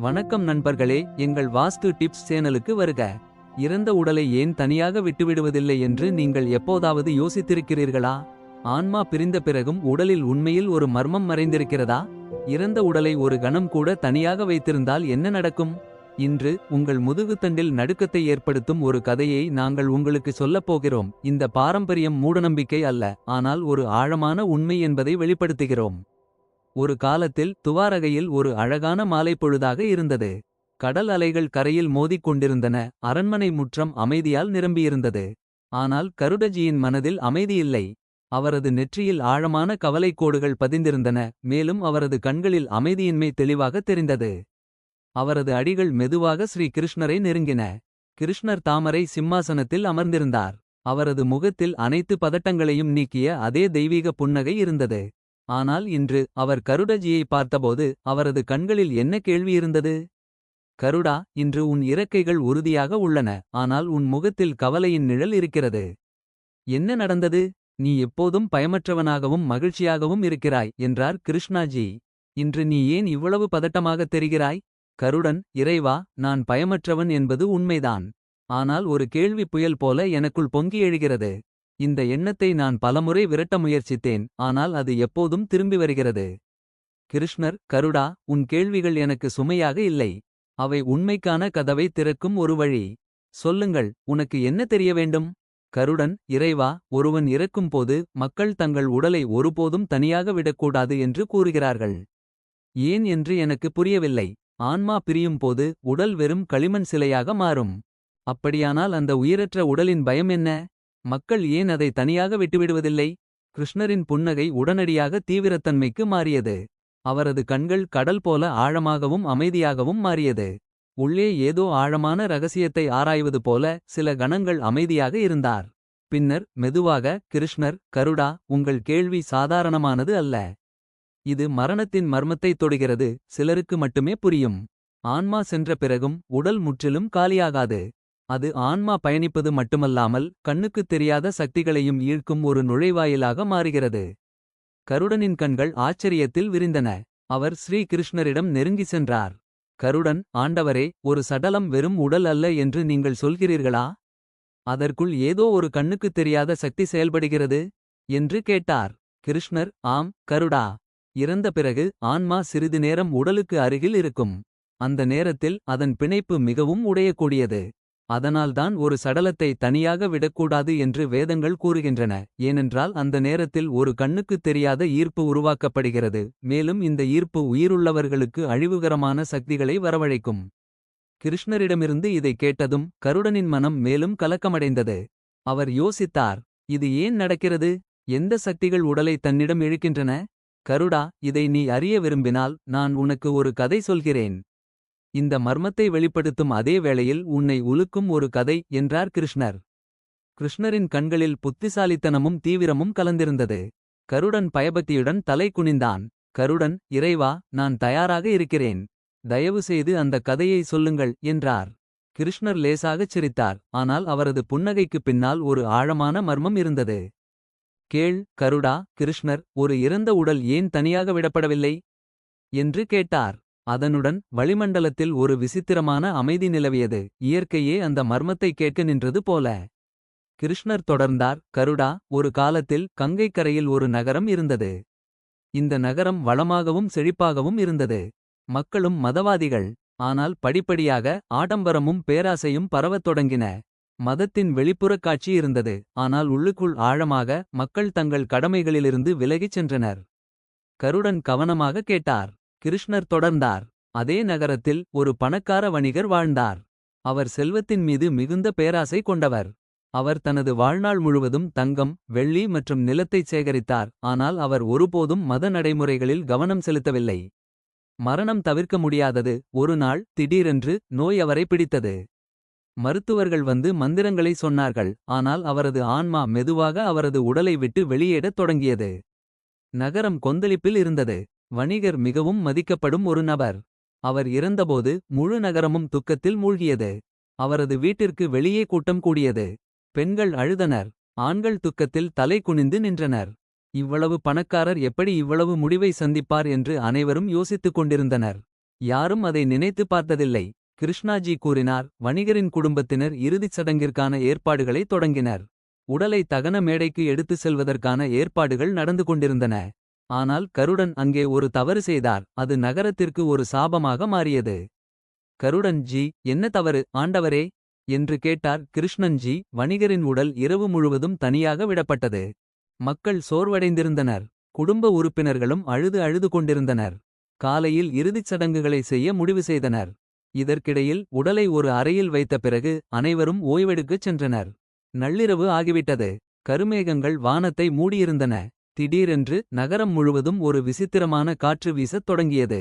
வணக்கம் நண்பர்களே எங்கள் வாஸ்து டிப்ஸ் சேனலுக்கு வருக. இறந்த உடலை ஏன் தனியாக விட்டுவிடுவதில்லை என்று நீங்கள் எப்போதாவது யோசித்திருக்கிறீர்களா? ஆன்மா பிரிந்த பிறகும் உடலில் உண்மையில் ஒரு மர்மம் மறைந்திருக்கிறதா? இறந்த உடலை ஒரு கணம் கூட தனியாக வைத்திருந்தால் என்ன நடக்கும்? இன்று உங்கள் முதுகுத்தண்டில் நடுக்கத்தை ஏற்படுத்தும் ஒரு கதையை நாங்கள் உங்களுக்கு சொல்லப் போகிறோம். இந்த பாரம்பரியம் மூடநம்பிக்கை அல்ல ஆனால் ஒரு ஆழமான உண்மை என்பதை வெளிப்படுத்துகிறோம். ஒரு காலத்தில் துவாரகையில் ஒரு அழகான மாலைப்பொழுதாக இருந்தது. கடல் அலைகள் கரையில் மோதிக் கொண்டிருந்தன. அரண்மனை முற்றம் அமைதியால் நிரம்பியிருந்தது. ஆனால் கருடஜியின் மனதில் அமைதியில்லை அவரது நெற்றியில் ஆழமான கவலைக் கோடுகள் பதிந்திருந்தன. மேலும் அவரது கண்களில் அமைதியின்மை தெளிவாக தெரிந்தது. அவரது அடிகள் மெதுவாக ஸ்ரீ கிருஷ்ணரை நெருங்கின. கிருஷ்ணர் தாமரை சிம்மாசனத்தில் அமர்ந்திருந்தார். அவரது முகத்தில் அனைத்து பதட்டங்களையும் நீக்கிய அதே தெய்வீக புன்னகை இருந்தது. ஆனால் இன்று அவர் கருடஜியை பார்த்தபோது அவரது கண்களில் என்ன கேள்வி இருந்தது? கருடா இன்று உன் இறக்கைகள் உறுதியாக உள்ளன ஆனால் உன் முகத்தில் கவலையின் நிழல் இருக்கிறது. என்ன நடந்தது? நீ எப்போதும் பயமற்றவனாகவும் மகிழ்ச்சியாகவும் இருக்கிறாய் என்றார் கிருஷ்ணாஜி. இன்று நீ ஏன் இவ்வளவு பதட்டமாகத் தெரிகிறாய்? கருடன் இறைவா நான் பயமற்றவன் என்பது உண்மைதான். ஆனால் ஒரு கேள்வி புயல் போல எனக்குள் பொங்கி எழுகிறது. இந்த எண்ணத்தை நான் பலமுறை விரட்ட முயற்சித்தேன் ஆனால் அது எப்போதும் திரும்பி வருகிறது. கிருஷ்ணர் கருடா உன் கேள்விகள் எனக்கு சுமையாக இல்லை. அவை உண்மைக்கான கதவை திறக்கும் ஒரு வழி. சொல்லுங்கள் உனக்கு என்ன தெரிய வேண்டும்? கருடன் இறைவா ஒருவன் இறக்கும்போது மக்கள் தங்கள் உடலை ஒருபோதும் தனியாக விடக்கூடாது என்று கூறுகிறார்கள். ஏன் என்று எனக்கு புரியவில்லை. ஆன்மா பிரியும் போது உடல் வெறும் களிமண் சிலையாக மாறும். அப்படியானால் அந்த உயிரற்ற உடலின் பயம் என்ன? மக்கள் ஏன் அதை தனியாக விட்டுவிடுவதில்லை? கிருஷ்ணரின் புன்னகை உடனடியாக தீவிரத்தன்மைக்கு மாறியது. அவரது கண்கள் கடல் போல ஆழமாகவும் அமைதியாகவும் மாறியது. உள்ளே ஏதோ ஆழமான ரகசியத்தை ஆராய்வது போல சில கணங்கள் அமைதியாக இருந்தார். பின்னர் மெதுவாக கிருஷ்ணர் கருடா உங்கள் கேள்வி சாதாரணமானது அல்ல. இது மரணத்தின் மர்மத்தை தொடுகிறது. சிலருக்கு மட்டுமே புரியும். ஆன்மா சென்ற பிறகும் உடல் முற்றிலும் காலியாகாது. அது ஆன்மா பயணிப்பது மட்டுமல்லாமல் கண்ணுக்குத் தெரியாத சக்திகளையும் ஈழ்க்கும் ஒரு நுழைவாயிலாக மாறுகிறது. கருடனின் கண்கள் ஆச்சரியத்தில் விரிந்தன. அவர் ஸ்ரீ கிருஷ்ணரிடம் நெருங்கி சென்றார். கருடன் ஆண்டவரே ஒரு சடலம் வெறும் உடல் அல்ல என்று நீங்கள் சொல்கிறீர்களா? அதற்குள் ஏதோ ஒரு கண்ணுக்குத் தெரியாத சக்தி செயல்படுகிறது? என்று கேட்டார். கிருஷ்ணர் ஆம் கருடா. இறந்த பிறகு ஆன்மா சிறிது நேரம் உடலுக்கு அருகில் இருக்கும். அந்த நேரத்தில் அதன் பிணைப்பு மிகவும் உடையக்கூடியது. அதனால்தான் ஒரு சடலத்தை தனியாக விடக்கூடாது என்று வேதங்கள் கூறுகின்றன. ஏனென்றால் அந்த நேரத்தில் ஒரு கண்ணுக்குத் தெரியாத ஈர்ப்பு உருவாக்கப்படுகிறது. மேலும் இந்த ஈர்ப்பு உயிருள்ளவர்களுக்கு அழிவுகரமான சக்திகளை வரவழைக்கும். கிருஷ்ணரிடமிருந்து இதை கேட்டதும் கருடனின் மனம் மேலும் கலக்கமடைந்தது. அவர் யோசித்தார் இது ஏன் நடக்கிறது? எந்த சக்திகள் உடலை தன்னிடம் இழுக்கின்றன? கருடா இதை நீ அறிய விரும்பினால் நான் உனக்கு ஒரு கதை சொல்கிறேன். இந்த மர்மத்தை வெளிப்படுத்தும் அதே வேளையில் உன்னை உலுக்கும் ஒரு கதை என்றார் கிருஷ்ணர். கிருஷ்ணரின் கண்களில் புத்திசாலித்தனமும் தீவிரமும் கலந்திருந்தது. கருடன் பயபக்தியுடன் தலை குனிந்தான். கருடன் இறைவா நான் தயாராக இருக்கிறேன். தயவு செய்து அந்த கதையை சொல்லுங்கள் என்றார். கிருஷ்ணர் லேசாகச் சிரித்தார். ஆனால் அவரது புன்னகைக்குப் பின்னால் ஒரு ஆழமான மர்மம் இருந்தது. கேள் கருடா கிருஷ்ணர் ஒரு இறந்த உடல் ஏன் தனியாக விடப்படவில்லை என்று கேட்டார். அதனுடன் வளிமண்டலத்தில் ஒரு விசித்திரமான அமைதி நிலவியது. இயற்கையே அந்த மர்மத்தை கேட்க நின்றது போல. கிருஷ்ணர் தொடர்ந்தார். கருடா ஒரு காலத்தில் கங்கைக்கரையில் ஒரு நகரம் இருந்தது. இந்த நகரம் வளமாகவும் செழிப்பாகவும் இருந்தது. மக்களும் மதவாதிகள். ஆனால் படிப்படியாக ஆடம்பரமும் பேராசையும் பரவத் தொடங்கின. மதத்தின் வெளிப்புறக் காட்சி இருந்தது. ஆனால் உள்ளுக்குள் ஆழமாக மக்கள் தங்கள் கடமைகளிலிருந்து விலகிச் சென்றனர். கருடன் கவனமாக கேட்டார். கிருஷ்ணர் தொடர்ந்தார். அதே நகரத்தில் ஒரு பணக்கார வணிகர் வாழ்ந்தார். அவர் செல்வத்தின் மீது மிகுந்த பேராசை கொண்டவர். அவர் தனது வாழ்நாள் முழுவதும் தங்கம் வெள்ளி மற்றும் நிலத்தைச் சேகரித்தார். ஆனால் அவர் ஒருபோதும் மத நடைமுறைகளில் கவனம் செலுத்தவில்லை. மரணம் தவிர்க்க முடியாதது. ஒரு நாள் திடீரென்று நோய் அவரை பிடித்தது. மருத்துவர்கள் வந்து மந்திரங்களை சொன்னார்கள். ஆனால் அவரது ஆன்மா மெதுவாக அவரது உடலை விட்டு வெளியேடத் தொடங்கியது. நகரம் கொந்தளிப்பில் இருந்தது. வணிகர் மிகவும் மதிக்கப்படும் ஒரு நபர். அவர் இறந்தபோது முழு நகரமும் துக்கத்தில் மூழ்கியது. அவரது வீட்டிற்கு வெளியே கூட்டம் கூடியது. பெண்கள் அழுதனர். ஆண்கள் துக்கத்தில் தலை குனிந்து நின்றனர். இவ்வளவு பணக்காரர் எப்படி இவ்வளவு முடிவை சந்திப்பார் என்று அனைவரும் யோசித்துக் கொண்டிருந்தனர். யாரும் அதை நினைத்து பார்த்ததில்லை. கிருஷ்ணாஜி கூறினார் வணிகரின் குடும்பத்தினர் இறுதிச் சடங்கிற்கான ஏற்பாடுகளை தொடங்கினர். உடலை தகன மேடைக்கு எடுத்துச் செல்வதற்கான ஏற்பாடுகள் நடந்து கொண்டிருந்தன. ஆனால் கருடன் அங்கே ஒரு தவறு செய்தார் அது நகரத்திற்கு ஒரு சாபமாக மாறியது. கருடன் ஜி என்ன தவறு ஆண்டவரே? என்று கேட்டார். கிருஷ்ணன்ஜி வணிகரின் உடல் இரவு முழுவதும் தனியாக விடப்பட்டது. மக்கள் சோர்வடைந்திருந்தனர். குடும்ப உறுப்பினர்களும் அழுது அழுது கொண்டிருந்தனர். காலையில் இறுதிச் சடங்குகளை செய்ய முடிவு செய்தனர். இதற்கிடையில் உடலை ஒரு அறையில் வைத்த பிறகு அனைவரும் ஓய்வெடுக்கச் சென்றனர். நள்ளிரவு ஆகிவிட்டது. கருமேகங்கள் வானத்தை மூடியிருந்தன. திடீரென்று நகரம் முழுவதும் ஒரு விசித்திரமான காற்று வீசத் தொடங்கியது.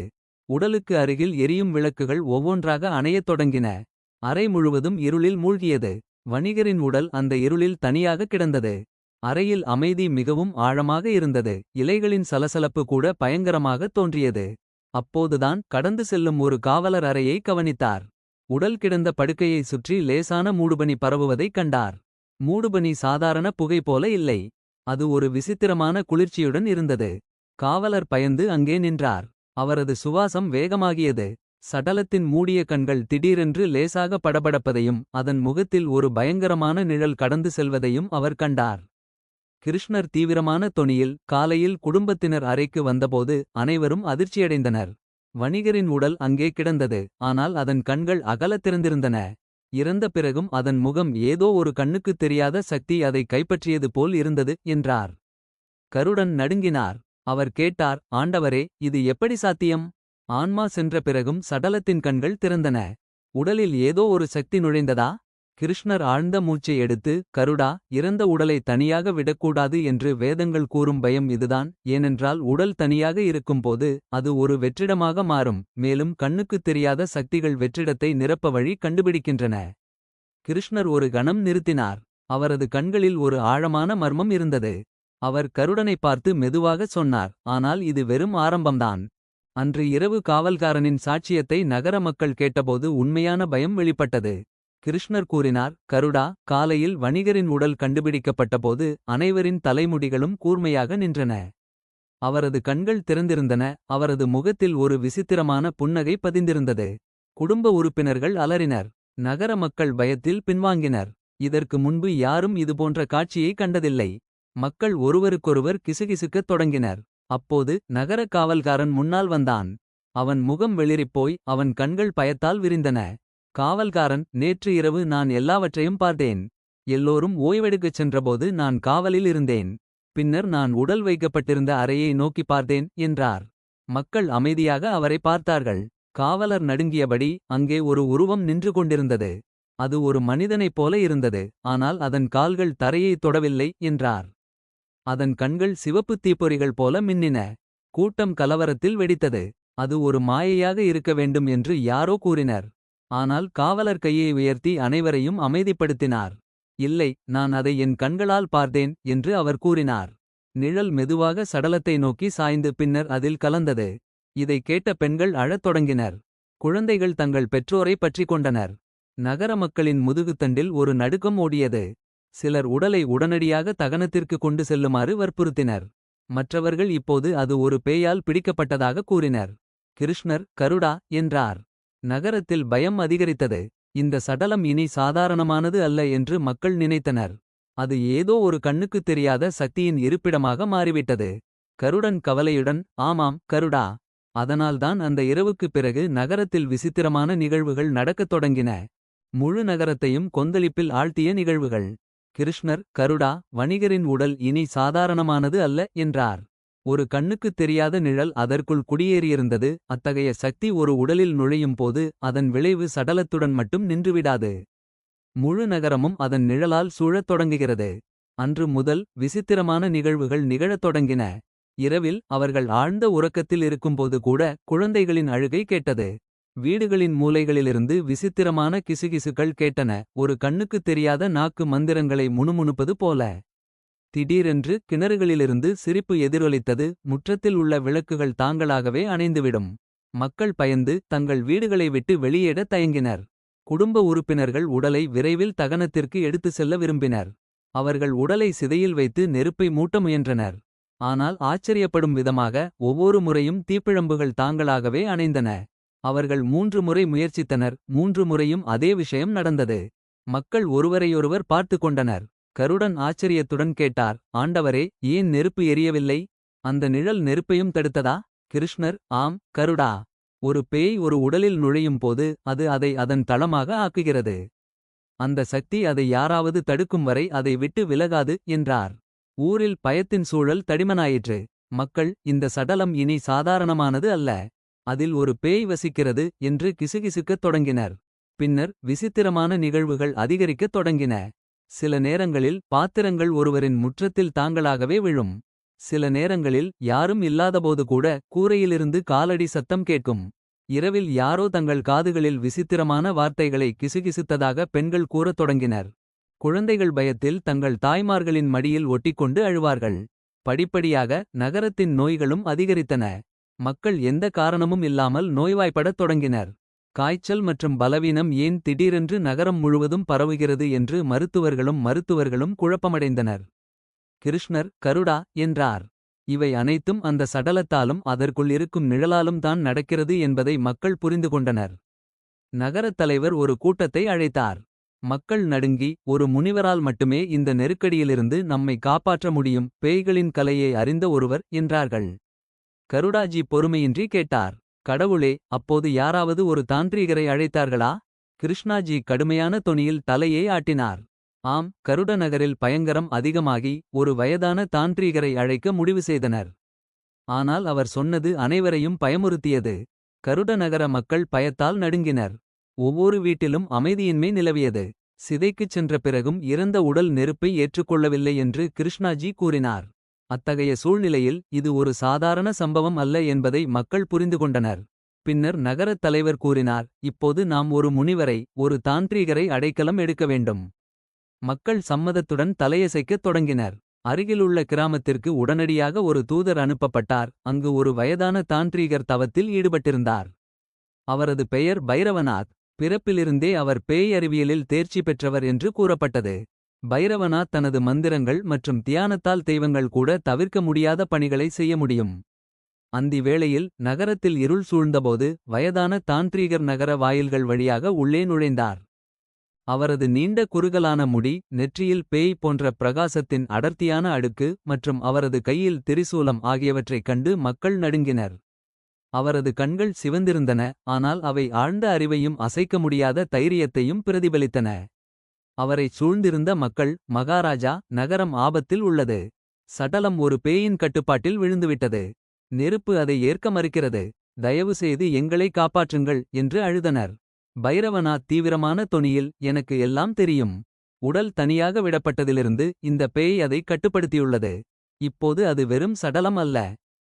உடலுக்கு அருகில் எரியும் விளக்குகள் ஒவ்வொன்றாக அணையத் தொடங்கின. அறை முழுவதும் இருளில் மூழ்கியது. வணிகரின் உடல் அந்த இருளில் தனியாக கிடந்தது. அறையில் அமைதி மிகவும் ஆழமாக இருந்தது. இலைகளின் சலசலப்பு கூட பயங்கரமாக தோன்றியது. அப்போதுதான் கடந்து செல்லும் ஒரு காவலர் அறையை கவனித்தார். உடல் கிடந்த படுக்கையை சுற்றி லேசான மூடுபனி பரவுவதைக் கண்டார். மூடுபனி சாதாரண புகை போல இல்லை. அது ஒரு விசித்திரமான குளிர்ச்சியுடன் இருந்தது. காவலர் பயந்து அங்கே நின்றார். அவரது சுவாசம் வேகமாகியது. சடலத்தின் மூடிய கண்கள் திடீரென்று லேசாக படபடப்பதையும் அதன் முகத்தில் ஒரு பயங்கரமான நிழல் கடந்து செல்வதையும் அவர் கண்டார். கிருஷ்ணர் தீவிரமான தொனியில் காலையில் குடும்பத்தினர் அறைக்கு வந்தபோது அனைவரும் அதிர்ச்சியடைந்தனர். வணிகரின் உடல் அங்கே கிடந்தது. ஆனால் அதன் கண்கள் அகலத் திறந்திருந்தன. இறந்த பிறகும் அதன் முகம் ஏதோ ஒரு கண்ணுக்குத் தெரியாத சக்தி அதை கைப்பற்றியது போல் இருந்தது என்றார். கருடன் நடுங்கினார். அவர் கேட்டார் ஆண்டவரே இது எப்படி சாத்தியம்? ஆன்மா சென்ற பிறகும் சடலத்தின் கண்கள் திறந்தன. உடலில் ஏதோ ஒரு சக்தி நுழைந்ததா? கிருஷ்ணர் ஆழ்ந்த மூச்சை எடுத்து கருடா இறந்த உடலை தனியாக விடக்கூடாது என்று வேதங்கள் கூறும் பயம் இதுதான். ஏனென்றால் உடல் தனியாக இருக்கும்போது அது ஒரு வெற்றிடமாக மாறும். மேலும் கண்ணுக்குத் தெரியாத சக்திகள் வெற்றிடத்தை நிரப்ப வழி கண்டுபிடிக்கின்றன. கிருஷ்ணர் ஒரு கணம் நிறுத்தினார். அவரது கண்களில் ஒரு ஆழமான மர்மம் இருந்தது. அவர் கருடனை பார்த்து மெதுவாக சொன்னார் ஆனால் இது வெறும் ஆரம்பம்தான். அன்று இரவு காவல்காரனின் சாட்சியத்தை நகர மக்கள் கேட்டபோது உண்மையான பயம் வெளிப்பட்டது. கிருஷ்ணர் கூறினார் கருடா காலையில் வணிகரின் உடல் கண்டுபிடிக்கப்பட்டபோது அனைவரின் தலைமுடிகளும் கூர்மையாக நின்றன. அவரது கண்கள் திறந்திருந்தன அவரது முகத்தில் ஒரு விசித்திரமான புன்னகை பதிந்திருந்தது. குடும்ப உறுப்பினர்கள் அலறினர் நகர மக்கள் பயத்தில் பின்வாங்கினர். இதற்கு முன்பு யாரும் இதுபோன்ற காட்சியை கண்டதில்லை. மக்கள் ஒருவருக்கொருவர் கிசுகிசுக்கத் தொடங்கினர். அப்போது நகர காவல்காரன் முன்னால் வந்தான். அவன் முகம் வெளிரிப்போய் அவன் கண்கள் பயத்தால் விரிந்தன. காவல்காரன் நேற்று இரவு நான் எல்லாவற்றையும் பார்த்தேன். எல்லோரும் ஓய்வெடுக்கச் சென்றபோது நான் காவலில் இருந்தேன். பின்னர் நான் உடல் வைக்கப்பட்டிருந்த அறையை நோக்கி பார்த்தேன் என்றார். மக்கள் அமைதியாக அவரை பார்த்தார்கள். காவலர் நடுங்கியபடி அங்கே ஒரு உருவம் நின்று கொண்டிருந்தது. அது ஒரு மனிதனைப் போல இருந்தது. ஆனால் அதன் கால்கள் தரையை தொடவில்லை என்றார். அதன் கண்கள் சிவப்புத் தீப்பொறிகள் போல மின்னின. கூட்டம் கலவரத்தில் வெடித்தது. அது ஒரு மாயையாக இருக்க வேண்டும் என்று யாரோ கூறினர். ஆனால் காவலர் கையை உயர்த்தி அனைவரையும் அமைதிப்படுத்தினார். இல்லை நான் அதை என் கண்களால் பார்த்தேன் என்று அவர் கூறினார். நிழல் மெதுவாக சடலத்தை நோக்கி சாய்ந்து பின்னர் அதில் கலந்தது. இதை கேட்ட பெண்கள் அழத் தொடங்கினர். குழந்தைகள் தங்கள் பெற்றோரை பற்றி கொண்டனர். நகர மக்களின் முதுகுத்தண்டில் ஒரு நடுக்கம் ஓடியது. சிலர் உடலை உடனடியாக தகனத்திற்கு கொண்டு செல்லுமாறு வற்புறுத்தினர். மற்றவர்கள் இப்போது அது ஒரு பேயால் பிடிக்கப்பட்டதாக கூறினர். கிருஷ்ணர் கருடா என்றார். நகரத்தில் பயம் அதிகரித்தது. இந்த சடலம் இனி சாதாரணமானது அல்ல என்று மக்கள் நினைத்தனர். அது ஏதோ ஒரு கண்ணுக்குத் தெரியாத சக்தியின் இருப்பிடமாக மாறிவிட்டது. கருடன் கவலையுடன் ஆமாம் கருடா. அதனால்தான் அந்த இரவுக்குப் பிறகு நகரத்தில் விசித்திரமான நிகழ்வுகள் நடக்கத் தொடங்கின. முழு நகரத்தையும் கொந்தளிப்பில் ஆழ்த்திய நிகழ்வுகள். கிருஷ்ணர் கருடா வணிகரின் உடல் இனி சாதாரணமானது அல்ல என்றார். ஒரு கண்ணுக்குத் தெரியாத நிழல் அதற்குள் குடியேறியிருந்தது. அத்தகைய சக்தி ஒரு உடலில் நுழையும் போது அதன் விளைவு சடலத்துடன் மட்டும் நின்றுவிடாது. முழு நகரமும் அதன் நிழலால் சூழத் தொடங்குகிறது. அன்று முதல் விசித்திரமான நிகழ்வுகள் நிகழத் தொடங்கின. இரவில் அவர்கள் ஆழ்ந்த உறக்கத்தில் இருக்கும்போது கூட குழந்தைகளின் அழுகை கேட்டது. வீடுகளின் மூலைகளிலிருந்து விசித்திரமான கிசுகிசுக்கள் கேட்டன. ஒரு கண்ணுக்குத் தெரியாத நாக்கு மந்திரங்களை முணுமுணுப்பது போல. திடீரென்று கிணறுகளிலிருந்து சிரிப்பு எதிரொலித்தது. முற்றத்தில் உள்ள விளக்குகள் தாங்களாகவே அணைந்துவிடும். மக்கள் பயந்து தங்கள் வீடுகளை விட்டு வெளியேட தயங்கினர். குடும்ப உறுப்பினர்கள் உடலை விரைவில் தகனத்திற்கு எடுத்து செல்ல விரும்பினர். அவர்கள் உடலை சிதையில் வைத்து நெருப்பை மூட்ட முயன்றனர். ஆனால் ஆச்சரியப்படும் விதமாக ஒவ்வொரு முறையும் தீப்பிழம்புகள் தாங்களாகவே அணைந்தன. அவர்கள் மூன்று முறை முயற்சித்தனர். மூன்று முறையும் அதே விஷயம் நடந்தது. மக்கள் ஒருவரையொருவர் பார்த்து கொண்டனர். கருடன் ஆச்சரியத்துடன் கேட்டார் ஆண்டவரே ஏன் நெருப்பு எரியவில்லை? அந்த நிழல் நெருப்பையும் தடுத்ததா? கிருஷ்ணர் ஆம் கருடா. ஒரு பேய் ஒரு உடலில் நுழையும் போது அது அதை அதன் தளமாக ஆக்குகிறது. அந்த சக்தி அதை யாராவது தடுக்கும் வரை அதை விட்டு விலகாது என்றார். ஊரில் பயத்தின் சூழல் தடிமனாயிற்று. மக்கள் இந்த சடலம் இனி சாதாரணமானது அல்ல. அதில் ஒரு பேய் வசிக்கிறது என்று கிசுகிசுக்கத் தொடங்கினர். பின்னர் விசித்திரமான நிகழ்வுகள் அதிகரிக்கத் தொடங்கின. சில நேரங்களில் பாத்திரங்கள் ஒருவரின் முற்றத்தில் தாங்களாகவே விழும். சில நேரங்களில் யாரும் இல்லாதபோது கூட கூரையிலிருந்து காலடி சத்தம் கேட்கும். இரவில் யாரோ தங்கள் காதுகளில் விசித்திரமான வார்த்தைகளை கிசுகிசுத்ததாக பெண்கள் கூறத் தொடங்கினர். குழந்தைகள் பயத்தில் தங்கள் தாய்மார்களின் மடியில் ஒட்டிக்கொண்டு அழுவார்கள். படிப்படியாக நகரத்தின் நோய்களும் அதிகரித்தன. மக்கள் எந்த காரணமும் இல்லாமல் நோய்வாய்ப்படத் தொடங்கினர். காய்ச்சல் மற்றும் பலவீனம் ஏன் திடீரென்று நகரம் முழுவதும் பரவுகிறது என்று மருத்துவர்களும் மருத்துவர்களும் குழப்பமடைந்தனர். கிருஷ்ணர் கருடா என்றார். இவை அனைத்தும் அந்த சடலத்தாலும் அதற்குள் இருக்கும் நிழலாலும் தான் நடக்கிறது என்பதை மக்கள் புரிந்து கொண்டனர். நகரத் தலைவர் ஒரு கூட்டத்தை அழைத்தார். மக்கள் நடுங்கி ஒரு முனிவரால் மட்டுமே இந்த நெருக்கடியிலிருந்து நம்மை காப்பாற்ற முடியும் பேய்களின் கலையை அறிந்த ஒருவர் என்றார்கள். கருடாஜி பொறுமையின்றி கேட்டார். கடவுளே அப்போது யாராவது ஒரு தாந்திரீகரை அழைத்தார்களா? கிருஷ்ணாஜி கடுமையான தொனியில் தலையை ஆட்டினார். ஆம் கருட நகரில் பயங்கரம் அதிகமாகி ஒரு வயதான தாந்திரீகரை அழைக்க முடிவு செய்தனர். ஆனால் அவர் சொன்னது அனைவரையும் பயமுறுத்தியது. கருட நகர மக்கள் பயத்தால் நடுங்கினர். ஒவ்வொரு வீட்டிலும் அமைதியின்மை நிலவியது. சிதைக்குச் சென்ற பிறகும் இறந்த உடல் நெருப்பை ஏற்றுக்கொள்ளவில்லை என்று கிருஷ்ணாஜி கூறினார். அத்தகைய சூழ்நிலையில் இது ஒரு சாதாரண சம்பவம் அல்ல என்பதை மக்கள் புரிந்து கொண்டனர். பின்னர் நகரத் தலைவர் கூறினார் இப்போது நாம் ஒரு முனிவரை ஒரு தாந்திரீகரை அடைக்கலம் எடுக்க வேண்டும். மக்கள் சம்மதத்துடன் தலையசைக்கத் தொடங்கினர். அருகிலுள்ள கிராமத்திற்கு உடனடியாக ஒரு தூதர் அனுப்பப்பட்டார். அங்கு ஒரு வயதான தாந்திரீகர் தவத்தில் ஈடுபட்டிருந்தார். அவரது பெயர் பைரவநாத். பிறப்பிலிருந்தே அவர் பேய் அறிவியலில் தேர்ச்சி பெற்றவர் என்று கூறப்பட்டது. பைரவநாத் தனது மந்திரங்கள் மற்றும் தியானத்தால் தெய்வங்கள் கூட தவிர்க்க முடியாத பணிகளை செய்ய முடியும். அந்தி வேளையில் நகரத்தில் இருள் சூழ்ந்தபோது வயதான தாந்திரீகர் நகர வாயில்கள் வழியாக உள்ளே நுழைந்தார். அவரது நீண்ட குறுகலான முடி நெற்றியில் பேய் போன்ற பிரகாசத்தின் அடர்த்தியான அடுக்கு மற்றும் அவரது கையில் திரிசூலம் ஆகியவற்றைக் கண்டு மக்கள் நடுங்கினர். அவரது கண்கள் சிவந்திருந்தன ஆனால் அவை ஆழ்ந்த அறிவையும் அசைக்க முடியாத தைரியத்தையும் பிரதிபலித்தன. அவரைச் சூழ்ந்திருந்த மக்கள் மகாராஜா நகரம் ஆபத்தில் உள்ளது. சடலம் ஒரு பேயின் கட்டுப்பாட்டில் விழுந்துவிட்டது. நெருப்பு அதை ஏற்க மறுக்கிறது. தயவு செய்து எங்களை காப்பாற்றுங்கள் என்று அழுதனர். பைரவனா தீவிரமான தொனியில் எனக்கு எல்லாம் தெரியும். உடல் தனியாக விடப்பட்டதிலிருந்து இந்த பேய் அதை கட்டுப்படுத்தியுள்ளது. இப்போது அது வெறும் சடலம் அல்ல.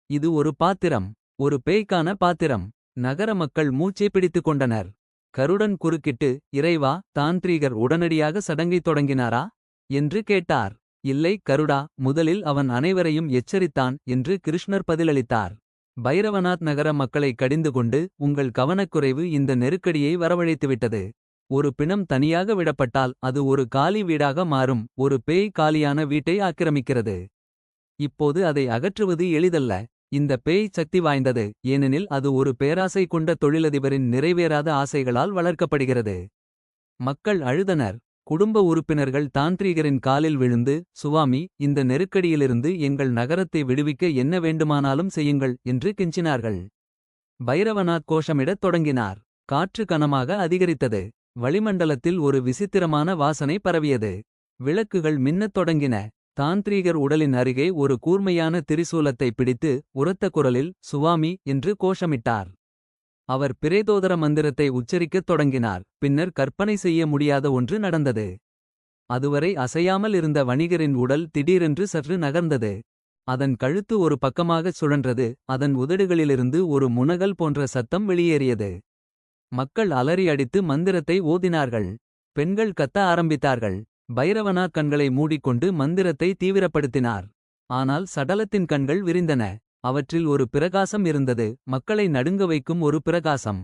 இது ஒரு பாத்திரம். ஒரு பேய்க்கான பாத்திரம். நகர மக்கள் மூச்சை பிடித்துக் கொண்டனர். கருடன் குறுக்கிட்டு இறைவா தாந்திரீகர் உடனடியாக சடங்கைத் தொடங்கினாரா? என்று கேட்டார். இல்லை கருடா முதலில் அவன் அனைவரையும் எச்சரித்தான் என்று கிருஷ்ணர் பதிலளித்தார். பைரவநாத் நகர மக்களை கடிந்து கொண்டு உங்கள் கவனக்குறைவு இந்த நெருக்கடியை வரவழைத்துவிட்டது. ஒரு பிணம் தனியாக விடப்பட்டால் அது ஒரு காலி வீடாக மாறும் ஒரு பேய் காலியான வீட்டை ஆக்கிரமிக்கிறது. இப்போது அதை அகற்றுவது எளிதல்ல. இந்த பேய் சக்தி வாய்ந்தது ஏனெனில் அது ஒரு பேராசை கொண்ட தொழிலதிபரின் நிறைவேறாத ஆசைகளால் வளர்க்கப்படுகிறது. மக்கள் அழுதனர். குடும்ப உறுப்பினர்கள் தாந்திரீகரின் காலில் விழுந்து சுவாமி இந்த நெருக்கடியிலிருந்து எங்கள் நகரத்தை விடுவிக்க என்ன வேண்டுமானாலும் செய்யுங்கள் என்று கெஞ்சினார்கள். பைரவநாத் கோஷமிடத் தொடங்கினார். காற்று கனமாக அதிகரித்தது. வளிமண்டலத்தில் ஒரு விசித்திரமான வாசனை பரவியது. விளக்குகள் மின்னத் தொடங்கின. தாந்திரீகர் உடலின் அருகே ஒரு கூர்மையான திரிசூலத்தை பிடித்து உரத்த குரலில் சுவாமி என்று கோஷமிட்டார். அவர் பிரேதோதர மந்திரத்தை உச்சரிக்கத் தொடங்கினார் பின்னர் கற்பனை செய்ய முடியாத ஒன்று நடந்தது. அதுவரை அசையாமல் இருந்த வணிகரின் உடல் திடீரென்று சற்று நகர்ந்தது. அதன் கழுத்து ஒரு பக்கமாகச் சுழன்றது அதன் உதடுகளிலிருந்து ஒரு முனகல் போன்ற சத்தம் வெளியேறியது. மக்கள் அலறி அடித்து மந்திரத்தை ஓதினார்கள். பெண்கள் கத்த ஆரம்பித்தார்கள். பைரவனா கண்களை மூடிக்கொண்டு மந்திரத்தை தீவிரப்படுத்தினார். ஆனால் சடலத்தின் கண்கள் விரிந்தன. அவற்றில் ஒரு பிரகாசம் இருந்தது. மக்களை நடுங்க வைக்கும் ஒரு பிரகாசம்.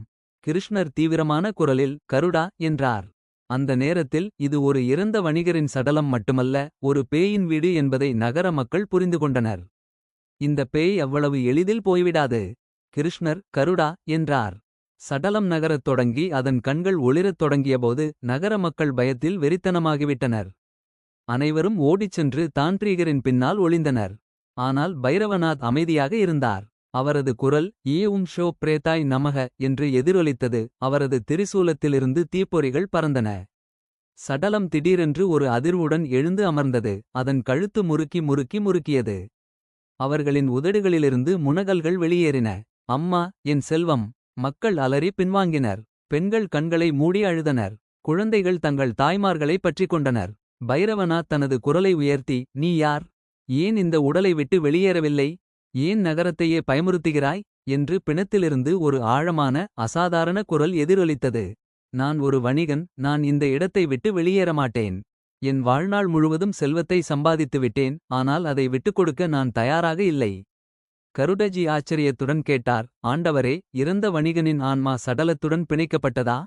கிருஷ்ணர் தீவிரமான குரலில் கருடா என்றார். அந்த நேரத்தில் இது ஒரு இறந்த வணிகரின் சடலம் மட்டுமல்ல ஒரு பேயின் வீடு என்பதை நகர மக்கள் புரிந்து கொண்டனர். இந்த பேய் அவ்வளவு எளிதில் போய்விடாது. கிருஷ்ணர் கருடா என்றார். சடலம் நகரத் தொடங்கி அதன் கண்கள் ஒளிரத் தொடங்கியபோது நகர மக்கள் பயத்தில் வெறித்தனமாகிவிட்டனர். அனைவரும் ஓடிச் சென்று தான்ட்ரீகரின் பின்னால் ஒளிந்தனர். ஆனால் பைரவநாத் அமைதியாக இருந்தார். அவரது குரல் ஏ உம் ஷோ பிரேதாய் நமக என்று எதிரொலித்தது. அவரது திரிசூலத்திலிருந்து தீப்பொறிகள் பறந்தன. சடலம் திடீரென்று ஒரு அதிர்வுடன் எழுந்து அமர்ந்தது. அதன் கழுத்து முறுக்கி முறுக்கி முறுக்கியது. அவர்களின் உதடுகளிலிருந்து முனகல்கள் வெளியேறின. அம்மா என் செல்வம். மக்கள் அலறி பின்வாங்கினர். பெண்கள் கண்களை மூடி அழுதனர். குழந்தைகள் தங்கள் தாய்மார்களை பற்றிக் கொண்டனர். பைரவனா தனது குரலை உயர்த்தி நீ யார். ஏன் இந்த உடலை விட்டு வெளியேறவில்லை. ஏன் நகரத்தையே பயமுறுத்துகிறாய். என்று பிணத்திலிருந்து ஒரு ஆழமான அசாதாரண குரல் எதிரொலித்தது. நான் ஒரு வணிகன் நான் இந்த இடத்தை விட்டு வெளியேற மாட்டேன். என் வாழ்நாள் முழுவதும் செல்வத்தை சம்பாதித்து விட்டேன். ஆனால் அதை விட்டுக் கொடுக்க நான் தயாராக இல்லை. கருடஜி ஆச்சரியத்துடன் கேட்டார் ஆண்டவரே இறந்த வணிகனின் ஆன்மா சடலத்துடன் பிணைக்கப்பட்டதா.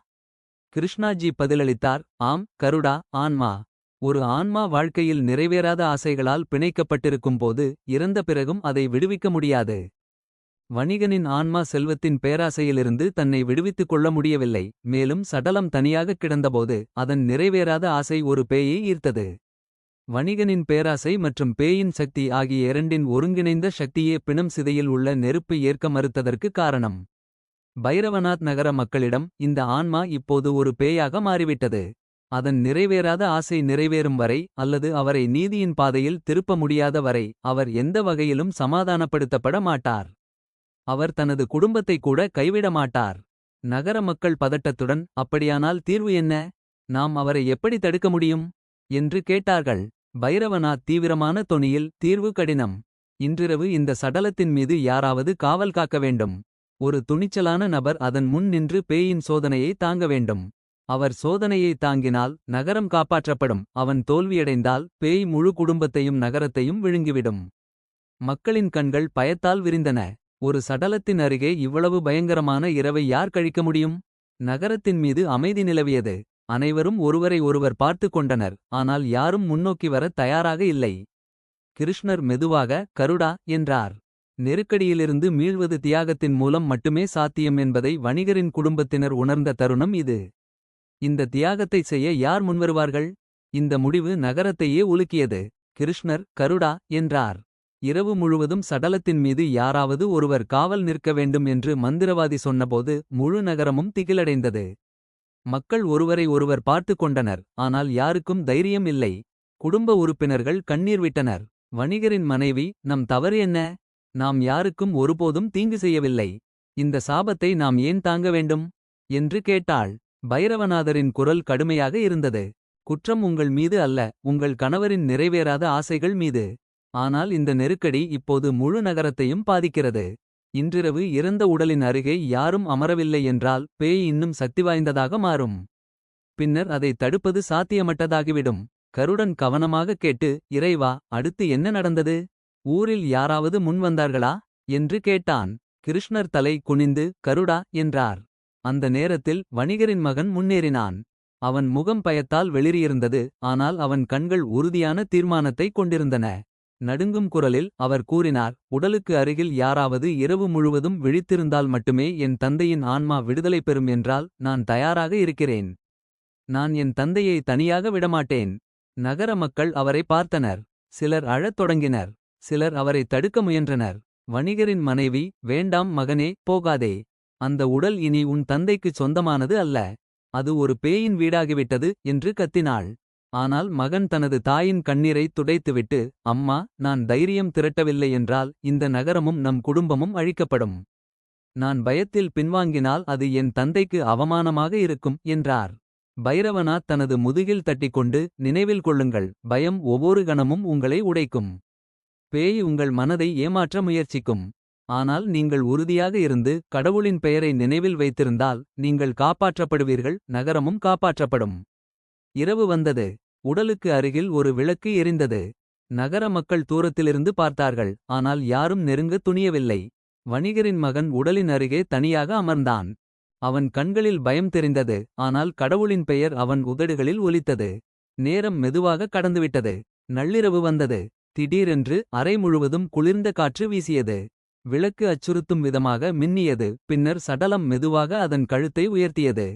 கிருஷ்ணாஜி பதிலளித்தார் ஆம் கருடா ஆன்மா. ஒரு ஆன்மா வாழ்க்கையில் நிறைவேறாத ஆசைகளால் பிணைக்கப்பட்டிருக்கும் போது. இறந்த பிறகும் அதை விடுவிக்க முடியாது. வணிகனின் ஆன்மா செல்வத்தின் பேராசையிலிருந்து தன்னை விடுவித்துக் கொள்ள முடியவில்லை. மேலும் சடலம் தனியாகக் கிடந்தபோது. அதன் நிறைவேறாத ஆசை ஒரு பேயை ஈர்த்தது. வணிகனின் பேராசை மற்றும் பேயின் சக்தி ஆகிய இரண்டின் ஒருங்கிணைந்த சக்தியே பிணம் சிதையில் உள்ள நெருப்பு ஏற்க மறுத்ததற்கு காரணம். பைரவநாத் நகர மக்களிடம் இந்த ஆன்மா இப்போது ஒரு பேயாக மாறிவிட்டது. அதன் நிறைவேறாத ஆசை நிறைவேறும் வரை அல்லது அவரை நீதியின் பாதையில் திருப்ப முடியாத வரை. அவர் எந்த வகையிலும் சமாதானப்படுத்தப்பட மாட்டார். அவர் தனது குடும்பத்தை கூட கைவிட மாட்டார். நகர மக்கள் பதட்டத்துடன் அப்படியானால் தீர்வு என்ன. நாம் அவரை எப்படி தடுக்க முடியும். என்று கேட்டார்கள். பைரவநாத் தீவிரமான தொனியில் தீர்வு கடினம். இன்றிரவு இந்த சடலத்தின் மீது யாராவது காவல் காக்க வேண்டும். ஒரு துணிச்சலான நபர் அதன் முன் நின்று பேயின் சோதனையை தாங்க வேண்டும். அவர் சோதனையை தாங்கினால் நகரம் காப்பாற்றப்படும். அவன் தோல்வியடைந்தால் பேய் முழு குடும்பத்தையும் நகரத்தையும் விழுங்கிவிடும். மக்களின் கண்கள் பயத்தால் விரிந்தன. ஒரு சடலத்தின் அருகே இவ்வளவு பயங்கரமான இரவை யார் கழிக்க முடியும். நகரத்தின் மீது அமைதி நிலவியது. அனைவரும் ஒருவரை ஒருவர் பார்த்து கொண்டனர். ஆனால் யாரும் முன்னோக்கி வர தயாராக இல்லை. கிருஷ்ணர் மெதுவாக கருடா என்றார். நெருக்கடியிலிருந்து மீள்வது தியாகத்தின் மூலம் மட்டுமே சாத்தியம் என்பதை வணிகரின் குடும்பத்தினர் உணர்ந்த தருணம் இது. இந்த தியாகத்தை செய்ய யார் முன்வருவார்கள். இந்த முடிவு நகரத்தையே உலுக்கியது. கிருஷ்ணர் கருடா என்றார். இரவு முழுவதும் சடலத்தின் மீது யாராவது ஒருவர் காவல் நிற்க வேண்டும் என்று மந்திரவாதி சொன்னபோது. முழு நகரமும் திகிலடைந்தது. மக்கள் ஒருவரை ஒருவர் பார்த்து கொண்டனர். ஆனால் யாருக்கும் தைரியம் இல்லை. குடும்ப உறுப்பினர்கள் கண்ணீர் விட்டனர். வணிகரின் மனைவி நம் தவறு என்ன. நாம் யாருக்கும் ஒருபோதும் தீங்கு செய்யவில்லை. இந்த சாபத்தை நாம் ஏன் தாங்க வேண்டும். என்று கேட்டாள். பைரவநாதரின் குரல் கடுமையாக இருந்தது. குற்றம் உங்கள் மீது அல்ல உங்கள் கணவரின் நிறைவேறாத ஆசைகள் மீது. ஆனால் இந்த நெருக்கடி இப்போது முழு நகரத்தையும் பாதிக்கிறது. இன்றிரவு இறந்த உடலின் அருகே யாரும் அமரவில்லை என்றால். பேய் இன்னும் சக்திவாய்ந்ததாக மாறும். பின்னர் அதை தடுப்பது சாத்தியமட்டதாகிவிடும். கருடன் கவனமாக கேட்டு இறைவா அடுத்து என்ன நடந்தது. ஊரில் யாராவது முன்வந்தார்களா. என்று கேட்டான். கிருஷ்ணர் தலை குனிந்து கருடா என்றார். அந்த நேரத்தில் வணிகரின் மகன் முன்னேறினான். அவன் முகம் பயத்தால் வெளிரியிருந்தது ஆனால் அவன் கண்கள் உறுதியான தீர்மானத்தை கொண்டிருந்தன. நடுங்கும் குரலில் அவர் கூறினார் உடலுக்கு அருகில் யாராவது இரவு முழுவதும் விழித்திருந்தால் மட்டுமே என் தந்தையின் ஆன்மா விடுதலை பெறும் என்றால் நான் தயாராக இருக்கிறேன். நான் என் தந்தையை தனியாக விடமாட்டேன். நகர மக்கள் அவரை பார்த்தனர். சிலர் அழத் தொடங்கினர். சிலர் அவரை தடுக்க முயன்றனர். வணிகரின் மனைவி வேண்டாம் மகனே போகாதே. அந்த உடல் இனி உன் தந்தைக்குச் சொந்தமானது அல்ல. அது ஒரு பேயின் வீடாகிவிட்டது என்று கத்தினாள். ஆனால் மகன் தனது தாயின் கண்ணீரை துடைத்துவிட்டு அம்மா நான் தைரியம் திரட்டவில்லை என்றால் இந்த நகரமும் நம் குடும்பமும் அழிக்கப்படும். நான் பயத்தில் பின்வாங்கினால் அது என் தந்தைக்கு அவமானமாக இருக்கும் என்றார். பைரவநாத் தனது முதுகில் தட்டிக்கொண்டு நினைவில் கொள்ளுங்கள் பயம் ஒவ்வொரு கணமும் உங்களை உடைக்கும். பேய் உங்கள் மனதை ஏமாற்ற முயற்சிக்கும். ஆனால் நீங்கள் உறுதியாக இருந்து கடவுளின் பெயரை நினைவில் வைத்திருந்தால் நீங்கள் காப்பாற்றப்படுவீர்கள் நகரமும் காப்பாற்றப்படும். இரவு வந்தது. உடலுக்கு அருகில் ஒரு விளக்கு எரிந்தது. நகர மக்கள் தூரத்திலிருந்து பார்த்தார்கள் ஆனால் யாரும் நெருங்க துணியவில்லை. வணிகரின் மகன் உடலின் அருகே தனியாக அமர்ந்தான். அவன் கண்களில் பயம் தெரிந்தது ஆனால் கடவுளின் பெயர் அவன் உதடுகளில் ஒலித்தது. நேரம் மெதுவாக கடந்துவிட்டது. நள்ளிரவு வந்தது. திடீரென்று அறை முழுவதும் குளிர்ந்த காற்று வீசியது. விளக்கு அச்சுறுத்தும் விதமாக மின்னியது பின்னர் சடலம் மெதுவாக அதன் கழுத்தை உயர்த்தியது.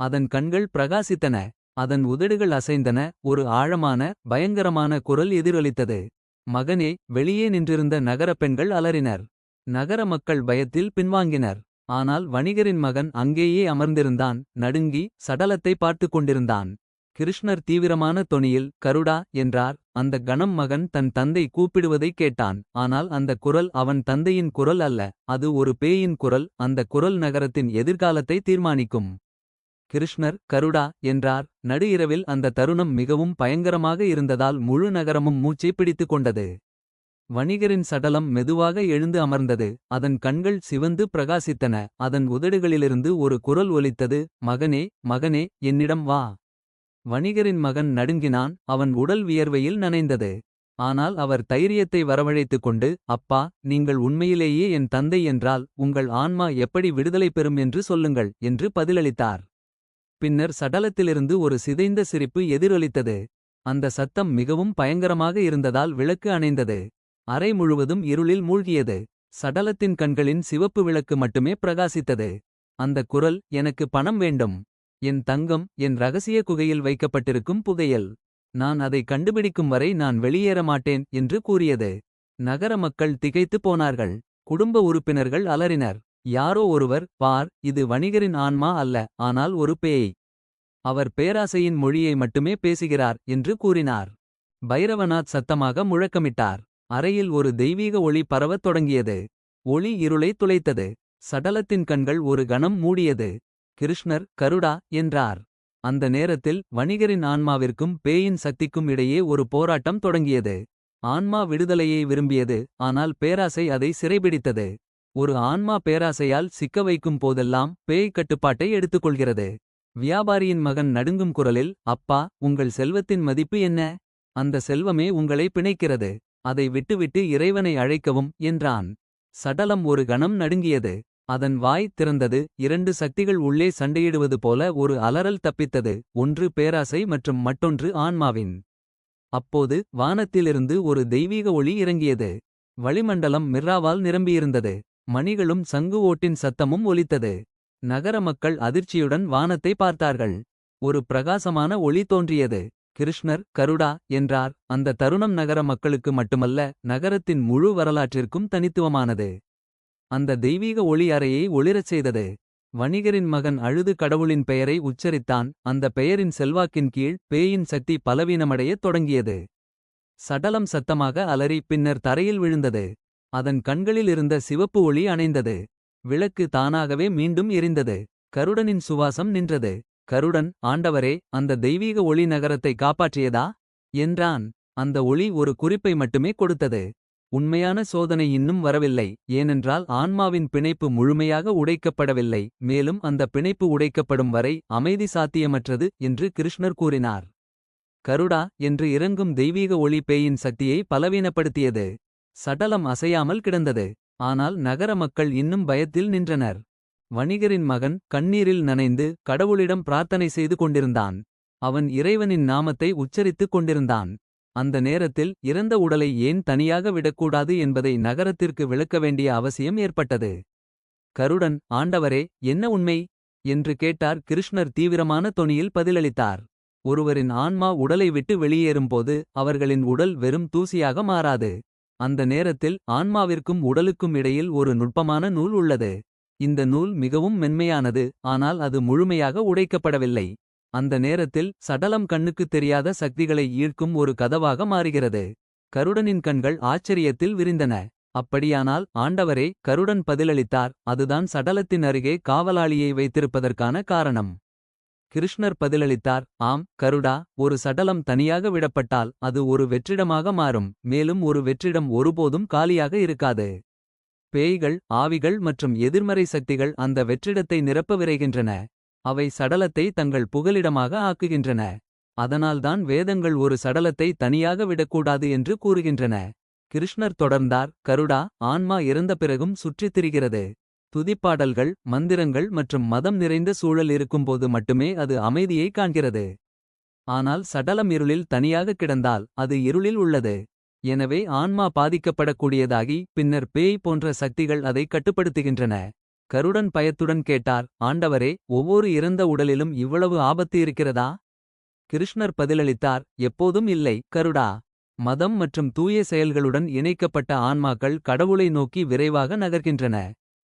அதன் கண்கள் பிரகாசித்தன. அதன் உதடுகள் அசைந்தன ஒரு ஆழமான பயங்கரமான குரல் எதிரொலித்தது. மகனே வெளியே நின்றிருந்த நகரப் பெண்கள் அலறினர். நகர மக்கள் பயத்தில் பின்வாங்கினர். ஆனால் வணிகரின் மகன் அங்கேயே அமர்ந்திருந்தான் நடுங்கி சடலத்தை பார்த்துக் கொண்டிருந்தான். கிருஷ்ணர் தீவிரமான தொனியில் கருடா என்றார் அந்த கணம் மகன் தன் தந்தை கூப்பிடுவதைக் கேட்டான் ஆனால் அந்த குரல் அவன் தந்தையின் குரல் அல்ல அது ஒரு பேயின் குரல் அந்த குரல் நகரத்தின் எதிர்காலத்தை தீர்மானிக்கும். கிருஷ்ணர் கருடா என்றார் நடு இரவில் அந்த தருணம் மிகவும் பயங்கரமாக இருந்ததால் முழு நகரமும் மூச்சைப் பிடித்துக் கொண்டது. வணிகரின் சடலம் மெதுவாக எழுந்து அமர்ந்தது அதன் கண்கள் சிவந்து பிரகாசித்தன அதன் உதடுகளிலிருந்து ஒரு குரல் ஒலித்தது மகனே மகனே என்னிடம் வா. வணிகரின் மகன் நடுங்கினான் அவன் உடல் வியர்வையில் நனைந்தது. ஆனால் அவர் தைரியத்தை வரவழைத்துக் கொண்டு அப்பா நீங்கள் உண்மையிலேயே என் தந்தை என்றால் உங்கள் ஆன்மா எப்படி விடுதலை பெறும் என்று சொல்லுங்கள் என்று பதிலளித்தார். பின்னர் சடலத்திலிருந்து ஒரு சிதைந்த சிரிப்பு எதிரொலித்தது. அந்த சத்தம் மிகவும் பயங்கரமாக இருந்ததால் விளக்கு அணைந்தது. அறை முழுவதும் இருளில் மூழ்கியது. சடலத்தின் கண்களின் சிவப்பு விளக்கு மட்டுமே பிரகாசித்தது. அந்த குரல் எனக்கு பணம் வேண்டும். என் தங்கம் என் ரகசிய குகையில் வைக்கப்பட்டிருக்கும் புகையல் நான் அதை கண்டுபிடிக்கும் வரை நான் வெளியேற மாட்டேன் என்று கூறியது. நகர மக்கள் திகைத்துப் போனார்கள். குடும்ப உறுப்பினர்கள் அலறினர். யாரோ ஒருவர் பார் இது வணிகரின் ஆன்மா அல்ல ஆனால் ஒரு பேய். அவர் பேராசையின் மொழியை மட்டுமே பேசுகிறார் என்று கூறினார். பைரவநாத் சத்தமாக முழக்கமிட்டார். அறையில் ஒரு தெய்வீக ஒளி பரவத் தொடங்கியது. ஒளி இருளை துளைத்தது. சடலத்தின் கண்கள் ஒரு கணம் மூடியது. கிருஷ்ணர் கருடா என்றார். அந்த நேரத்தில் வணிகரின் ஆன்மாவிற்கும் பேயின் சக்திக்கும் இடையே ஒரு போராட்டம் தொடங்கியது. ஆன்மா விடுதலையை விரும்பியது ஆனால் பேராசை அதை சிறைபிடித்தது. ஒரு ஆன்மா பேராசையால் சிக்க வைக்கும் போதெல்லாம் பேய் கட்டுப்பாட்டை எடுத்துக்கொள்கிறது. வியாபாரியின் மகன் நடுங்கும் குரலில் அப்பா உங்கள் செல்வத்தின் மதிப்பு என்ன. அந்த செல்வமே உங்களை பிணைக்கிறது. அதை விட்டுவிட்டு இறைவனை அழைக்கவும் என்றான். சடலம் ஒரு கணம் நடுங்கியது. அதன் வாய் திறந்தது இரண்டு சக்திகள் உள்ளே சண்டையிடுவது போல ஒரு அலறல் தப்பித்தது ஒன்று பேராசை மற்றும் மற்றொன்று ஆன்மாவின். அப்போது வானத்திலிருந்து ஒரு தெய்வீக ஒளி இறங்கியது. வளிமண்டலம் மிர்ராவால் நிரம்பியிருந்தது. மணிகளும் சங்கு ஓட்டின் சத்தமும் ஒலித்தது. நகர மக்கள் அதிர்ச்சியுடன் வானத்தை பார்த்தார்கள். ஒரு பிரகாசமான ஒளி தோன்றியது. கிருஷ்ணர் கருடா என்றார் அந்த தருணம் நகர மக்களுக்கு மட்டுமல்ல நகரத்தின் முழு வரலாற்றிற்கும் தனித்துவமானது. அந்த தெய்வீக ஒளி அறையை ஒளிரச் செய்தது. வணிகரின் மகன் அழுது கடவுளின் பெயரை உச்சரித்தான் அந்த பெயரின் செல்வாக்கின் கீழ் பேயின் சக்தி பலவீனமடையத் தொடங்கியது. சடலம் சத்தமாக அலறி பின்னர் தரையில் விழுந்தது. அதன் கண்களில் இருந்த சிவப்பு ஒளி அணைந்தது. விளக்கு தானாகவே மீண்டும் எரிந்தது. கருடனின் சுவாசம் நின்றது. கருடன் ஆண்டவரே அந்த தெய்வீக ஒளி நகரத்தை காப்பாற்றியதா. என்றான் அந்த ஒளி ஒரு குறிப்பை மட்டுமே கொடுத்தது. உண்மையான சோதனை இன்னும் வரவில்லை ஏனென்றால் ஆன்மாவின் பிணைப்பு முழுமையாக உடைக்கப்படவில்லை மேலும் அந்த பிணைப்பு உடைக்கப்படும் வரை அமைதி சாத்தியமற்றது என்று கிருஷ்ணர் கூறினார். கருடா என்று இறங்கும் தெய்வீக ஒளி பேயின் சக்தியை பலவீனப்படுத்தியது. சடலம் அசையாமல் கிடந்தது. ஆனால் நகர மக்கள் இன்னும் பயத்தில் நின்றனர். வணிகரின் மகன் கண்ணீரில் நனைந்து கடவுளிடம் பிரார்த்தனை செய்து கொண்டிருந்தான். அவன் இறைவனின் நாமத்தை உச்சரித்துக் கொண்டிருந்தான். அந்த நேரத்தில் இறந்த உடலை ஏன் தனியாக விடக்கூடாது என்பதை நகரத்திற்கு விளக்க வேண்டிய அவசியம் ஏற்பட்டது. கருடன் ஆண்டவரே என்ன உண்மை. என்று கேட்டார் கிருஷ்ணர் தீவிரமான தொனியில் பதிலளித்தார். ஒருவரின் ஆன்மா உடலை விட்டு வெளியேறும்போது அவர்களின் உடல் வெறும் தூசியாக மாறாது. அந்த நேரத்தில் ஆன்மாவிற்கும் உடலுக்கும் இடையில் ஒரு நுட்பமான நூல் உள்ளது. இந்த நூல் மிகவும் மென்மையானது ஆனால் அது முழுமையாக உடைக்கப்படவில்லை. அந்த நேரத்தில் சடலம் கண்ணுக்குத் தெரியாத சக்திகளை ஈர்க்கும் ஒரு கதவாக மாறுகிறது. கருடனின் கண்கள் ஆச்சரியத்தில் விரிந்தன. அப்படியானால் ஆண்டவரே கருடன் பதிலளித்தார் அதுதான் சடலத்தின் அருகே காவலாளியை வைத்திருப்பதற்கான காரணம். கிருஷ்ணர் பதிலளித்தார் ஆம் கருடா ஒரு சடலம் தனியாக விடப்பட்டால் அது ஒரு வெற்றிடமாக மாறும் மேலும் ஒரு வெற்றிடம் ஒருபோதும் காலியாக இருக்காது. பேய்கள் ஆவிகள் மற்றும் எதிர்மறை சக்திகள் அந்த வெற்றிடத்தை நிரப்ப விரைகின்றன. அவை சடலத்தை தங்கள் புகலிடமாக ஆக்குகின்றன. அதனால்தான் வேதங்கள் ஒரு சடலத்தை தனியாக விடக்கூடாது என்று கூறுகின்றன. கிருஷ்ணர் தொடர்ந்தார் கருடா ஆன்மா இறந்த பிறகும் சுற்றித் திரிகிறது. துதிப்பாடல்கள் மந்திரங்கள் மற்றும் மதம் நிறைந்த சூழல் இருக்கும்போது மட்டுமே அது அமைதியை காண்கிறது. ஆனால் சடலம் இருளில் தனியாக கிடந்தால் அது இருளில் உள்ளது. எனவே ஆன்மா பாதிக்கப்படக்கூடியதாகி பின்னர் பேய் போன்ற சக்திகள் அதை கட்டுப்படுத்துகின்றன கருடன் பயத்துடன் கேட்டார் ஆண்டவரே ஒவ்வொரு இறந்த உடலிலும் இவ்வளவு ஆபத்து இருக்கிறதா கிருஷ்ணர் பதிலளித்தார் எப்போதும் இல்லை கருடா மதம் மற்றும் தூய செயல்களுடன் இணைக்கப்பட்ட ஆன்மாக்கள் கடவுளை நோக்கி விரைவாக நகர்கின்றன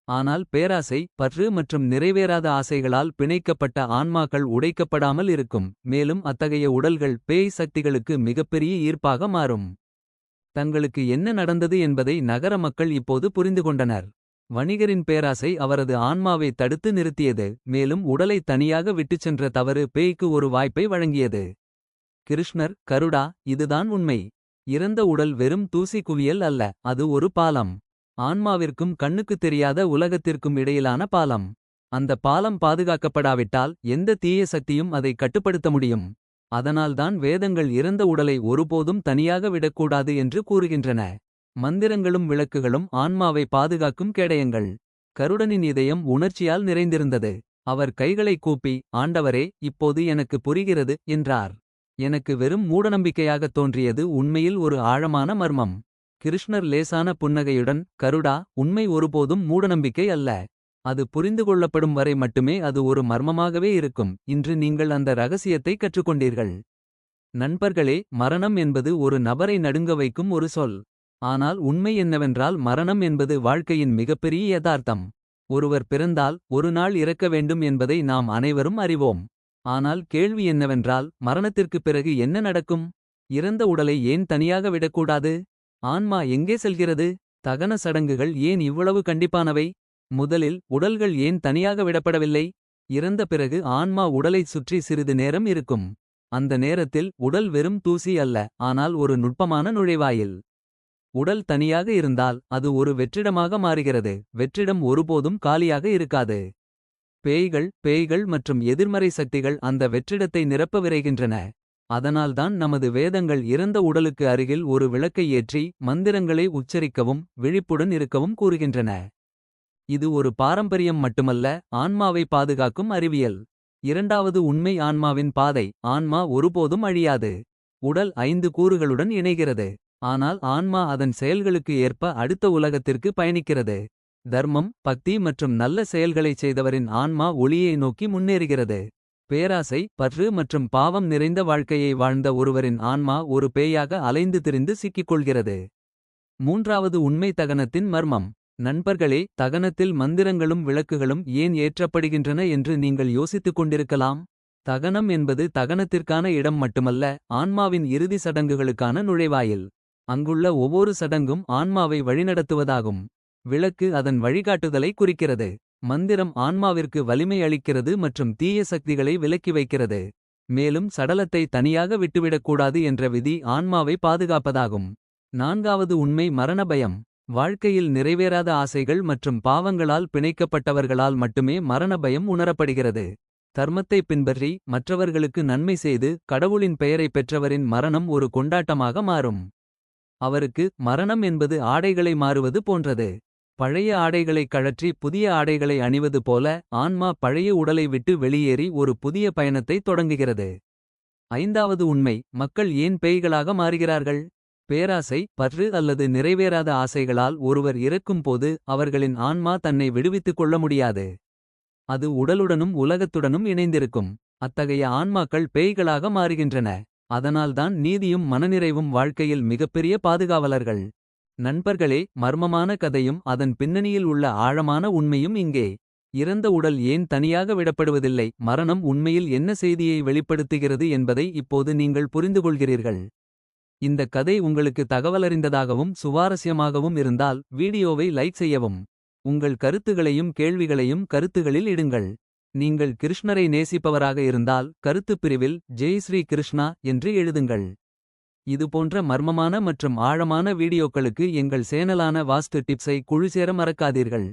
ஆனால் பேராசை பற்று மற்றும் நிறைவேறாத ஆசைகளால் பிணைக்கப்பட்ட ஆன்மாக்கள் உடைக்கப்படாமல் இருக்கும். மேலும் அத்தகைய உடல்கள் பேய் சக்திகளுக்கு மிகப்பெரிய ஈர்ப்பாக மாறும். தங்களுக்கு என்ன நடந்தது என்பதை நகர மக்கள் இப்போது புரிந்து கொண்டனர் வணிகரின் பேராசை அவரது ஆன்மாவை தடுத்து நிறுத்தியது. மேலும் உடலை தனியாக விட்டுச் சென்ற தவறு பேய்க்கு ஒரு வாய்ப்பை வழங்கியது. கிருஷ்ணர் கருடா இதுதான் உண்மை. இறந்த உடல் வெறும் தூசி குவியல் அல்ல அது ஒரு பாலம். ஆன்மாவிற்கும் கண்ணுக்குத் தெரியாத உலகத்திற்கும் இடையிலான பாலம். அந்த பாலம் பாதுகாக்கப்படாவிட்டால் எந்த தீய சக்தியும் அதை கட்டுப்படுத்த முடியும். அதனால்தான் வேதங்கள் இறந்த உடலை ஒருபோதும் தனியாக விடக்கூடாது என்று கூறுகின்றன. மந்திரங்களும் விளக்குகளும் ஆன்மாவை பாதுகாக்கும் கேடயங்கள். கருடனின் இதயம் உணர்ச்சியால் நிறைந்திருந்தது. அவர் கைகளை கூப்பி ஆண்டவரே இப்போது எனக்கு புரிகிறது என்றார். எனக்கு வெறும் மூடநம்பிக்கையாகத் தோன்றியது உண்மையில் ஒரு ஆழமான மர்மம். கிருஷ்ணர் லேசான புன்னகையுடன் கருடா உண்மை ஒருபோதும் மூடநம்பிக்கை அல்ல. அது புரிந்து கொள்ளப்படும் வரை மட்டுமே அது ஒரு மர்மமாகவே இருக்கும். இன்று நீங்கள் அந்த ரகசியத்தை கற்றுக்கொண்டீர்கள். நண்பர்களே மரணம் என்பது ஒரு நபரை நடுங்க வைக்கும் ஒரு சொல். ஆனால் உண்மை என்னவென்றால் மரணம் என்பது வாழ்க்கையின் மிகப்பெரிய யதார்த்தம். ஒருவர் பிறந்தால் ஒரு நாள் இறக்க வேண்டும் என்பதை நாம் அனைவரும் அறிவோம். ஆனால் கேள்வி என்னவென்றால் மரணத்திற்குப் பிறகு என்ன நடக்கும்? இறந்த உடலை ஏன் தனியாக விடக்கூடாது? ஆன்மா எங்கே செல்கிறது? தகன சடங்குகள் ஏன் இவ்வளவு கண்டிப்பானவை? முதலில் உடல்கள் ஏன் தனியாக விடப்படவில்லை? இறந்த பிறகு ஆன்மா உடலைச் சுற்றி சிறிது நேரம் இருக்கும். அந்த நேரத்தில் உடல் வெறும் தூசி அல்ல ஆனால் ஒரு நுட்பமான நுழைவாயில். உடல் தனியாக இருந்தால் அது ஒரு வெற்றிடமாக மாறுகிறது. வெற்றிடம் ஒருபோதும் காலியாக இருக்காது. பேய்கள் பேய்கள் மற்றும் எதிர்மறை சக்திகள் அந்த வெற்றிடத்தை நிரப்ப விரைகின்றன. அதனால்தான் நமது வேதங்கள் இறந்த உடலுக்கு அருகில் ஒரு விளக்கை ஏற்றி மந்திரங்களை உச்சரிக்கவும் விழிப்புடன் இருக்கவும் கூறுகின்றன. இது ஒரு பாரம்பரியம் மட்டுமல்ல ஆன்மாவை பாதுகாக்கும் அறிவியல். இரண்டாவது உண்மை ஆன்மாவின் பாதை ஆன்மா ஒருபோதும் அழியாது. உடல் ஐந்து கூறுகளுடன் இணைகிறது. ஆனால் ஆன்மா அதன் செயல்களுக்கு ஏற்ப அடுத்த உலகத்திற்கு பயணிக்கிறது. தர்மம் பக்தி மற்றும் நல்ல செயல்களைச் செய்தவரின் ஆன்மா ஒளியை நோக்கி முன்னேறுகிறது. பேராசை பற்று மற்றும் பாவம் நிறைந்த வாழ்க்கையை வாழ்ந்த ஒருவரின் ஆன்மா ஒரு பேயாக அலைந்து திரிந்து சிக்கிக்கொள்கிறது. மூன்றாவது உண்மை தகனத்தின் மர்மம். நண்பர்களே தகனத்தில் மந்திரங்களும் விளக்குகளும் ஏன் ஏற்றப்படுகின்றன என்று நீங்கள் யோசித்துக் கொண்டிருக்கலாம். தகனம் என்பது தகனத்திற்கான இடம் மட்டுமல்ல ஆன்மாவின் இறுதி சடங்குகளுக்கான நுழைவாயில். அங்குள்ள ஒவ்வொரு சடங்கும் ஆன்மாவை வழிநடத்துவதாகும். விளக்கு அதன் வழிகாட்டுதலை குறிக்கிறது. மந்திரம் ஆன்மாவிற்கு வலிமை அளிக்கிறது மற்றும் தீய சக்திகளை விலக்கி வைக்கிறது. மேலும் சடலத்தை தனியாக விட்டுவிடக்கூடாது என்ற விதி ஆன்மாவை பாதுகாப்பதாகும். நான்காவது உண்மை மரண பயம் வாழ்க்கையில் நிறைவேறாத ஆசைகள் மற்றும் பாவங்களால் பிணைக்கப்பட்டவர்களால் மட்டுமே மரண பயம் உணரப்படுகிறது. தர்மத்தை பின்பற்றி மற்றவர்களுக்கு நன்மை செய்து கடவுளின் பெயரை பெற்றவரின் மரணம் ஒரு கொண்டாட்டமாக மாறும். அவருக்கு மரணம் என்பது ஆடைகளை மாறுவது போன்றது. பழைய ஆடைகளை கழற்றி புதிய ஆடைகளை அணிவது போல ஆன்மா பழைய உடலை விட்டு வெளியேறி ஒரு புதிய பயணத்தை தொடங்குகிறது. ஐந்தாவது உண்மை மக்கள் ஏன் பேய்களாக மாறுகிறார்கள்? பேராசை பற்று அல்லது நிறைவேறாத ஆசைகளால் ஒருவர் இறக்கும்போது அவர்களின் ஆன்மா தன்னை விடுவித்துக் கொள்ள முடியாது. அது உடலுடனும் உலகத்துடனும் இணைந்திருக்கும். அத்தகைய ஆன்மாக்கள் பேய்களாக மாறுகின்றன. அதனால்தான் நீதியும் மனநிறைவும் வாழ்க்கையில் மிகப்பெரிய பாதுகாவலர்கள். நண்பர்களே மர்மமான கதையும் அதன் பின்னணியில் உள்ள ஆழமான உண்மையும் இங்கே. இறந்த உடல் ஏன் தனியாக விடப்படுவதில்லை? மரணம் உண்மையில் என்ன செய்தியை வெளிப்படுத்துகிறது என்பதை இப்போது நீங்கள் புரிந்துகொள்கிறீர்கள் இந்த கதை உங்களுக்கு தகவலறிந்ததாகவும் சுவாரஸ்யமாகவும் இருந்தால் வீடியோவை லைக் செய்யவும். உங்கள் கருத்துகளையும் கேள்விகளையும் கருத்துகளில் இடுங்கள். நீங்கள் கிருஷ்ணரை நேசிப்பவராக இருந்தால் கருத்துப் பிரிவில் ஜெய் ஸ்ரீ கிருஷ்ணா என்று எழுதுங்கள். இதுபோன்ற மர்மமான மற்றும் ஆழமான வீடியோக்களுக்கு எங்கள் சேனலான வாஸ்து டிப்ஸை குழுசேர மறக்காதீர்கள்.